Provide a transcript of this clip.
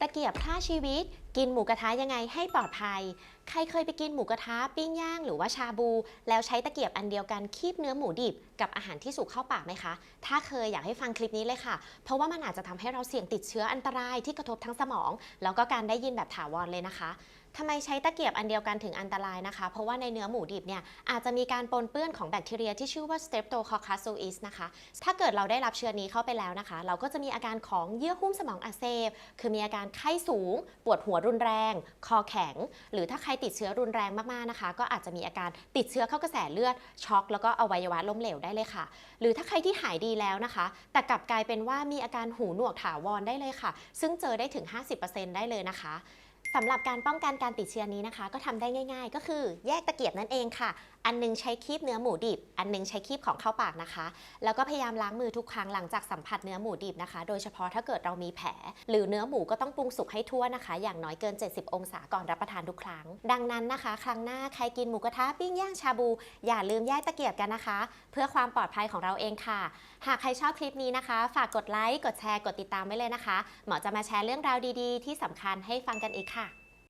ตะเกียบฆ่าชีวิต กินหมูกระทะยังไงให้ปลอดภัย ใครเคยไปกินหมูกระทะปิ้งย่างหรือว่าชาบู แล้วใช้ตะเกียบอันเดียวกันคีบเนื้อหมูดิบกับอาหารที่สุกเข้าปากไหมคะ ถ้าเคยอยากให้ฟังคลิปนี้เลยค่ะ เพราะว่ามันอาจจะทำให้เราเสี่ยงติดเชื้ออันตรายที่กระทบทั้งสมอง แล้วก็การได้ยินแบบถาวรเลยนะคะ ทำไมใช้ตะเกียบอันเดียวกันถึงอันตรายนะคะ เพราะว่าในเนื้อหมูดิบเนี่ยอาจจะมีการปนเปื้อนของแบคทีเรียที่ชื่อว่า Streptococcus suis นะคะ ถ้าเกิดเราได้รับเชื้อนี้เข้าไปแล้วนะคะ เราก็จะมีอาการของเยื่อหุ้มสมองอักเสบ คือมีอาการไข้สูง ปวดหัวรุนแรง คอแข็ง หรือถ้าใครติดเชื้อรุนแรงมากๆนะคะ ก็อาจจะมีอาการติดเชื้อเข้ากระแสเลือด ช็อก แล้วก็อวัยวะล้มเหลวได้เลยค่ะ หรือถ้าใครที่หายดีแล้วนะคะ แต่กลับกลายเป็นว่ามีอาการหูหนวกถาวรได้เลยค่ะ ซึ่งเจอได้ถึง 50%ได้เลยนะคะำหรับการป้องกันการติดเชื้อนี้นะคะ ก็ทำได้ง่าย ๆ ก็คือแยกตะเกียบนั่นเองค่ะ อันหนึงใช้คีบเนื้อหมูดิบ อันหนึงใช้คีบของเข้าปากนะคะ แล้วก็พยายามล้างมือทุกครั้งหลังจากสัมผัสเนื้อหมูดิบนะคะ โดยเฉพาะถ้าเกิดเรามีแผล หรือเนื้อหมูก็ต้องปรุงสุกให้ทั่วนะคะ อย่างน้อยเกิน 70 องศาก่อนรับประทานทุกครั้ง ดังนั้นนะคะ ครั้งหน้าใครกินหมูกระทะปิ้งย่างชาบู อย่าลืมแยกตะเกียบกันนะคะ เพื่อความปลอดภัยของเราเองค่ะ หากใครชอบคลิปนี้นะคะ ฝากกดไลค์กดแชร์กดติดตามไว้เลยนะคะ หมอจะมาแชร์เรื่องราวดีๆ ที่สำคัญให้ฟังกันอีกค่ะ